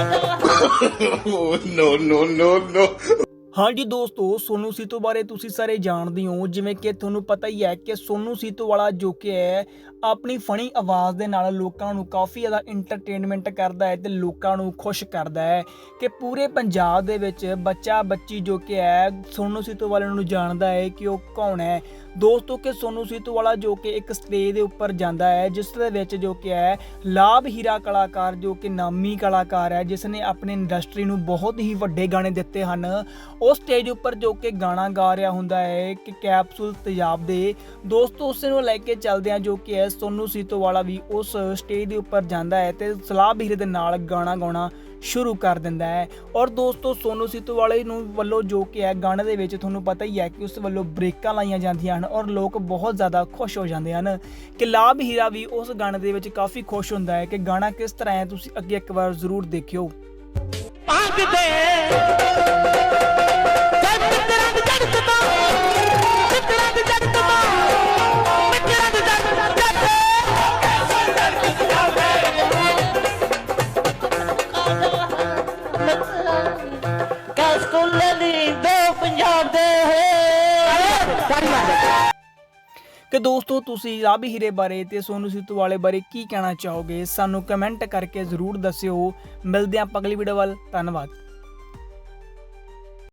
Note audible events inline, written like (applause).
(laughs) no, no, no, no. ਹਾਂਜੀ ਦੋਸਤੋ ਸੋਨੂ ਸੀਤੋ ਬਾਰੇ ਤੁਸੀਂ ਸਾਰੇ ਜਾਣਦੇ ਹੋ ਜਿਵੇਂ ਕਿ ਤੁਹਾਨੂੰ ਪਤਾ ਹੀ ਹੈ ਕਿ ਸੋਨੂ ਸੀਤੋ ਵਾਲਾ ਜੋ ਕਿ ਹੈ ਆਪਣੀ ਫਣੀ ਆਵਾਜ਼ ਦੇ ਨਾਲ ਲੋਕਾਂ ਨੂੰ ਕਾਫੀ ਜ਼ਿਆਦਾ ਐਂਟਰਟੇਨਮੈਂਟ ਕਰਦਾ ਹੈ ਤੇ ਲੋਕਾਂ ਨੂੰ ਖੁਸ਼ ਕਰਦਾ ਹੈ ਕਿ ਪੂਰੇ ਪੰਜਾਬ ਦੇ ਵਿੱਚ ਬੱਚਾ ਬੱਚੀ ਜੋ ਕਿ ਹੈ ਸੋਨੂ ਸੀਤੋ ਵਾਲੇ ਨੂੰ ਜਾਣਦਾ ਹੈ ਕਿ ਉਹ ਕੌਣ ਹੈ ਦੋਸਤੋ ਕਿ ਸੋਨੂ ਸੀਤੋ ਵਾਲਾ ਜੋ ਕਿ ਇੱਕ ਸਟੇਜ ਦੇ ਉੱਪਰ ਜਾਂਦਾ ਹੈ, ਜਿਸ ਦੇ ਵਿੱਚ ਜੋ ਕਿ ਹੈ, ਲਾਭ ਹੀਰਾ ਕਲਾਕਾਰ ਜੋ ਕਿ ਨਾਮੀ ਕਲਾਕਾਰ ਹੈ, ਜਿਸ ਨੇ ਆਪਣੀ ਇੰਡਸਟਰੀ ਨੂੰ ਬਹੁਤ ਹੀ ਵੱਡੇ ਗਾਣੇ ਦਿੱਤੇ ਹਨ। ਉਹ ਸਟੇਜ ਉੱਪਰ ਜੋ ਕਿ ਗਾਣਾ ਗਾ ਰਿਹਾ ਹੁੰਦਾ ਹੈ ਕਿ ਕੈਪਸੂਲ ਤੇਜ਼ਾਬ ਦੇ। ਦੋਸਤੋ ਉਸ ਨੂੰ ਲੈ ਕੇ ਚੱਲਦੇ ਆ ਜੋ ਕਿ ਹੈ, ਸੋਨੂ ਸੀਤੋ ਵਾਲਾ ਵੀ ਉਸ ਸਟੇਜ ਦੇ ਉੱਪਰ ਜਾਂਦਾ ਹੈ ਤੇ ਸਲਾਹ ਹੀਰੇ ਦੇ ਨਾਲ ਗਾਣਾ ਗਾਉਣਾ ਸ਼ੁਰੂ ਕਰ ਦਿੰਦਾ ਹੈ। ਔਰ ਦੋਸਤੋ, ਸੋਨੂ ਸੀਤੋ ਵਾਲੇ ਨੂੰ ਵੱਲੋਂ ਜੋ ਕਿ ਹੈ, ਗਾਣੇ ਦੇ ਵਿੱਚ ਤੁਹਾਨੂੰ ਪਤਾ ਹੀ ਹੈ ਕਿ ਉਸ ਵੱਲੋਂ ਬ੍ਰੇਕਾਂ ਲਾਈਆਂ ਜਾਂਦੀਆਂ ਹਨ ਔਰ ਲੋਕ ਬਹੁਤ ਜ਼ਿਆਦਾ ਖੁਸ਼ ਹੋ ਜਾਂਦੇ ਹਨ ਕਿ ਲਾਭ ਹੀਰਾ ਵੀ ਉਸ ਗਾਣੇ ਦੇ ਵਿੱਚ ਕਾਫੀ ਖੁਸ਼ ਹੁੰਦਾ ਹੈ ਕਿ ਗਾਣਾ ਕਿਸ ਤਰ੍ਹਾਂ ਹੈ, ਤੁਸੀਂ ਅੱਗੇ ਇੱਕ ਵਾਰ ਜ਼ਰੂਰ ਦੇਖਿਓ। ਮੰਗਦੇ ਕਿ ਦੋਸਤੋ ਤੁਸੀਂ ਰਾਬੀ ਹੀਰੇ ਬਾਰੇ ਤੇ ਸੋਨੂ ਸੀਤੂ ਵਾਲੇ ਬਾਰੇ ਕੀ ਕਹਿਣਾ ਚਾਹੋਗੇ? ਸਾਨੂੰ ਕਮੈਂਟ ਕਰਕੇ ਜ਼ਰੂਰ ਦੱਸਿਓ। ਮਿਲਦੇ ਆਪਾਂ ਅਗਲੀ ਵੀਡੀਓ ਵੱਲ। ਧੰਨਵਾਦ।